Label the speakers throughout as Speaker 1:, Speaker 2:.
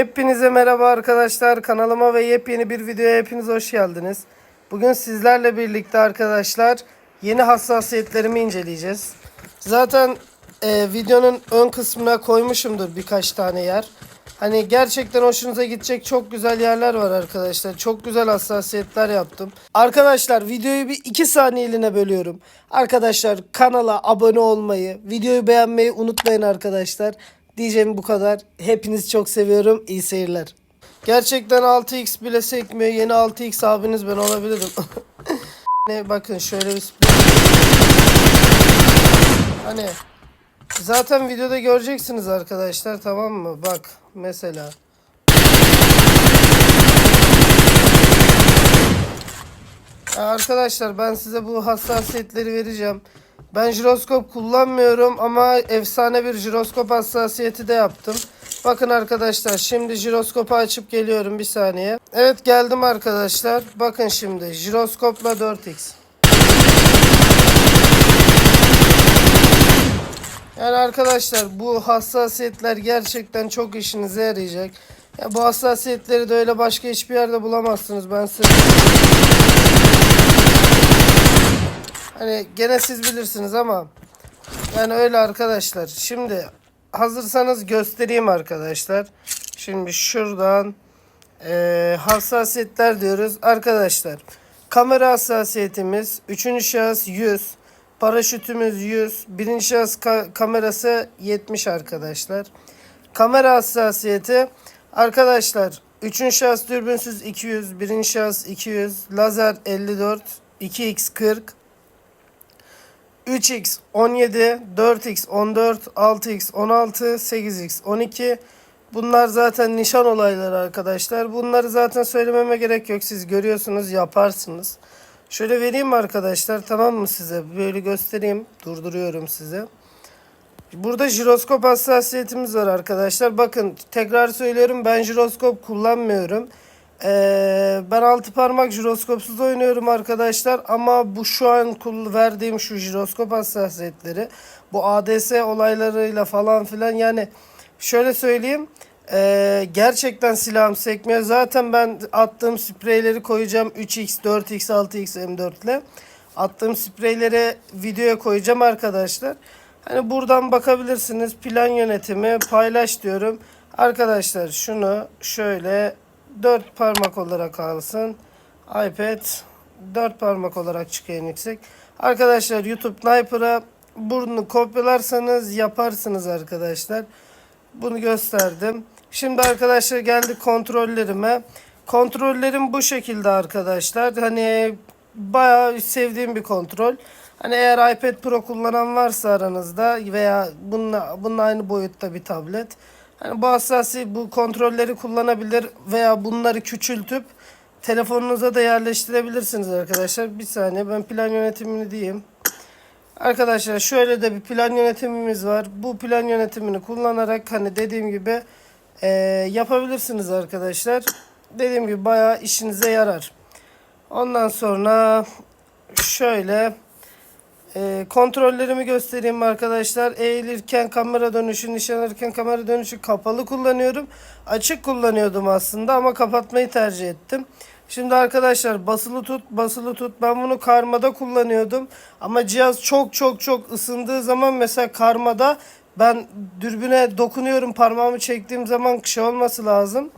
Speaker 1: Herkese merhaba arkadaşlar. Kanalıma ve yepyeni bir videoya hepiniz hoş geldiniz. Bugün sizlerle birlikte arkadaşlar yeni hassasiyetlerimi inceleyeceğiz. Zaten e, videonun ön kısmına koymuşumdur birkaç tane yer. Hani gerçekten hoşunuza gidecek çok güzel yerler var arkadaşlar. Çok güzel hassasiyetler yaptım. Arkadaşlar videoyu bir 2 saniyeliğine bölüyorum. Arkadaşlar kanala abone olmayı, videoyu beğenmeyi unutmayın arkadaşlar. Diyeceğim bu kadar. Hepinizi çok seviyorum. İyi seyirler. Gerçekten 6x bile sekmiyor. Yeni 6x abiniz ben olabilirim. ne bakın şöyle bir spray- Hani zaten videoda göreceksiniz arkadaşlar tamam mı? Bak mesela. Arkadaşlar ben size bu hassasiyetleri vereceğim. Ben jiroskop kullanmıyorum ama efsane bir jiroskop hassasiyeti de yaptım. Bakın arkadaşlar şimdi jiroskopu açıp geliyorum bir saniye. Evet geldim arkadaşlar. Bakın şimdi jiroskopla 4x. Yani arkadaşlar bu hassasiyetler gerçekten çok işinize yarayacak. Ya bu hassasiyetleri de öyle başka hiçbir yerde bulamazsınız ben size. Hani gene siz bilirsiniz ama yani öyle arkadaşlar. Şimdi hazırsanız göstereyim arkadaşlar. Şimdi şuradan eee, hassasiyetler diyoruz. Arkadaşlar kamera hassasiyetimiz 3. şahıs 100. Paraşütümüz 100. Birinci şahıs ka- kamerası 70 arkadaşlar. Kamera hassasiyeti arkadaşlar 3. şahıs dürbünsüz 200. Birinci şahıs 200. Lazer 54. 2x 40. 3x 17, 4x 14, 6x 16, 8x 12. Bunlar zaten nişan olayları arkadaşlar. Bunları zaten söylememe gerek yok. Siz görüyorsunuz, yaparsınız. Şöyle vereyim arkadaşlar tamam mı size? Böyle göstereyim. Durduruyorum size. Burada jiroskop hassasiyetimiz var arkadaşlar. Bakın tekrar söylüyorum ben jiroskop kullanmıyorum. Ee, ben altı parmak jiroskopsuz oynuyorum arkadaşlar. Ama bu şu an verdiğim şu jiroskop hassasiyetleri bu ADS olaylarıyla falan filan yani şöyle söyleyeyim. ee, gerçekten silahım sekmiyor. Zaten ben attığım spreyleri koyacağım 3x, 4x, 6x, M4 ile. Attığım spreyleri videoya koyacağım arkadaşlar. Hani buradan bakabilirsiniz. Plan yönetimi paylaş diyorum. Arkadaşlar şunu şöyle dört parmak olarak alsın. iPad dört parmak olarak çıkıyor en yüksek. Arkadaşlar YouTube Sniper'a bunu kopyalarsanız yaparsınız arkadaşlar. Bunu gösterdim. Şimdi arkadaşlar geldik kontrollerime. Kontrollerim bu şekilde arkadaşlar. Hani bayağı sevdiğim bir kontrol. Hani eğer iPad Pro kullanan varsa aranızda veya bununla, bununla aynı boyutta bir tablet. Hani bu hassasi bu kontrolleri kullanabilir veya bunları küçültüp telefonunuza da yerleştirebilirsiniz arkadaşlar. Bir saniye ben plan yönetimini diyeyim. Arkadaşlar şöyle de bir plan yönetimimiz var. Bu plan yönetimini kullanarak hani dediğim gibi eee, yapabilirsiniz arkadaşlar. Dediğim gibi bayağı işinize yarar. Ondan sonra şöyle e, kontrollerimi göstereyim arkadaşlar. Eğilirken kamera dönüşü, nişan alırken kamera dönüşü kapalı kullanıyorum. Açık kullanıyordum aslında ama kapatmayı tercih ettim. Şimdi arkadaşlar basılı tut, basılı tut. Ben bunu karmada kullanıyordum. Ama cihaz çok çok çok ısındığı zaman mesela karmada ben dürbüne dokunuyorum parmağımı çektiğim zaman şey olması lazım.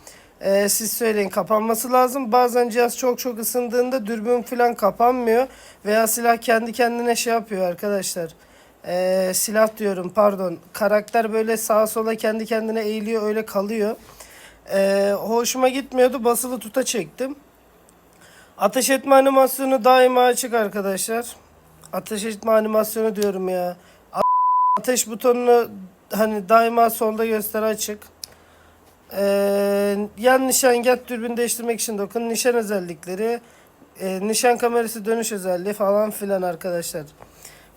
Speaker 1: Ee, siz söyleyin kapanması lazım. Bazen cihaz çok çok ısındığında dürbün falan kapanmıyor. Veya silah kendi kendine şey yapıyor arkadaşlar. Ee, silah diyorum pardon. Karakter böyle sağa sola kendi kendine eğiliyor öyle kalıyor. Ee, hoşuma gitmiyordu basılı tuta çektim. Ateş etme animasyonu daima açık arkadaşlar. Ateş etme animasyonu diyorum ya. Ateş butonunu hani daima solda göster açık. Ee, yan nişangah dürbün değiştirmek için dokun. Nişan özellikleri. e, nişan kamerası dönüş özelliği falan filan arkadaşlar.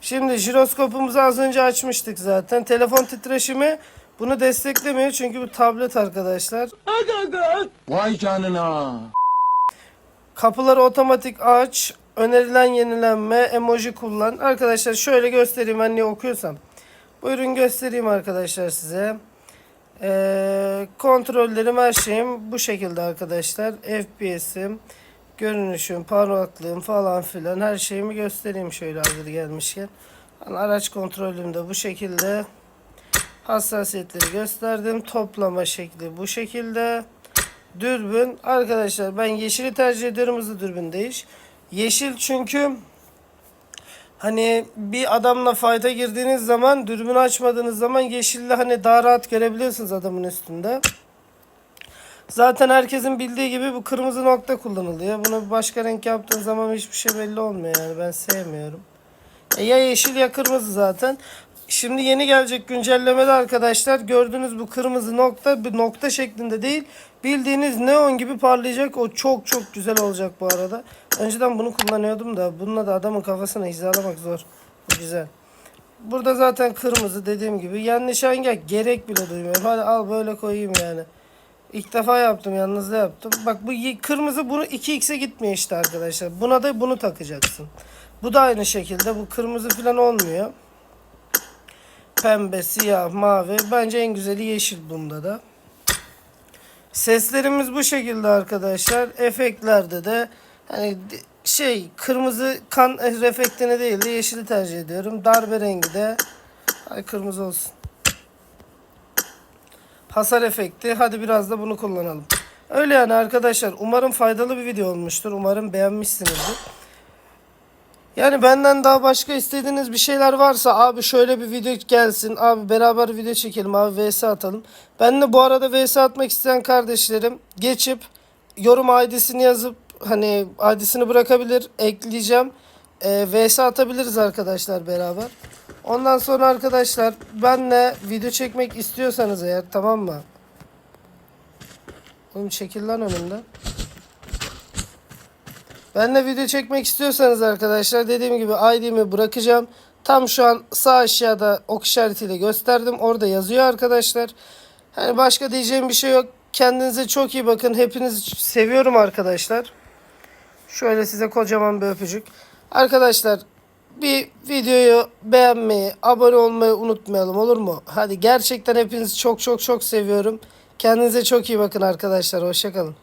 Speaker 1: Şimdi jiroskopumuzu az önce açmıştık zaten. Telefon titreşimi bunu desteklemiyor çünkü bu tablet arkadaşlar.
Speaker 2: Vay canına.
Speaker 1: Kapıları otomatik aç. Önerilen yenilenme. Emoji kullan. Arkadaşlar şöyle göstereyim ben niye okuyorsam. Buyurun göstereyim arkadaşlar size. Ee, kontrollerim her şeyim bu şekilde arkadaşlar. FPS'im, görünüşüm, parlaklığım falan filan her şeyimi göstereyim şöyle hazır gelmişken. Yani araç kontrolüm de bu şekilde. Hassasiyetleri gösterdim. Toplama şekli bu şekilde. Dürbün. Arkadaşlar ben yeşili tercih ediyorum hızlı dürbün değiş. Yeşil çünkü hani bir adamla fayda girdiğiniz zaman dürbün açmadığınız zaman yeşille hani daha rahat görebiliyorsunuz adamın üstünde. Zaten herkesin bildiği gibi bu kırmızı nokta kullanılıyor. Bunu başka renk yaptığın zaman hiçbir şey belli olmuyor yani ben sevmiyorum. E ya yeşil ya kırmızı zaten. Şimdi yeni gelecek güncellemede arkadaşlar gördüğünüz bu kırmızı nokta bir nokta şeklinde değil. Bildiğiniz neon gibi parlayacak. O çok çok güzel olacak bu arada. Önceden bunu kullanıyordum da bununla da adamın kafasına hizalamak zor. Bu güzel. Burada zaten kırmızı dediğim gibi. Yan nişangah gerek bile duymuyorum. Hadi al böyle koyayım yani. İlk defa yaptım yalnız da yaptım. Bak bu kırmızı bunu 2x'e gitmiyor işte arkadaşlar. Buna da bunu takacaksın. Bu da aynı şekilde. Bu kırmızı falan olmuyor. Pembe, siyah, mavi. Bence en güzeli yeşil bunda da. Seslerimiz bu şekilde arkadaşlar. Efektlerde de di- şey kırmızı kan efektini değil de yeşili tercih ediyorum. Darbe rengi de ay kırmızı olsun. Hasar efekti. Hadi biraz da bunu kullanalım. Öyle yani arkadaşlar. Umarım faydalı bir video olmuştur. Umarım beğenmişsinizdir. Yani benden daha başka istediğiniz bir şeyler varsa abi şöyle bir video gelsin. Abi beraber video çekelim abi vs atalım. Ben de bu arada vs atmak isteyen kardeşlerim geçip yorum ID'sini yazıp hani ID'sini bırakabilir ekleyeceğim. Ee, vs atabiliriz arkadaşlar beraber. Ondan sonra arkadaşlar benle video çekmek istiyorsanız eğer tamam mı? Oğlum çekil lan önümden. Benle video çekmek istiyorsanız arkadaşlar dediğim gibi ID'mi bırakacağım. Tam şu an sağ aşağıda ok işaretiyle gösterdim. Orada yazıyor arkadaşlar. Hani başka diyeceğim bir şey yok. Kendinize çok iyi bakın. Hepinizi seviyorum arkadaşlar. Şöyle size kocaman bir öpücük. Arkadaşlar bir videoyu beğenmeyi, abone olmayı unutmayalım olur mu? Hadi gerçekten hepinizi çok çok çok seviyorum. Kendinize çok iyi bakın arkadaşlar. Hoşçakalın.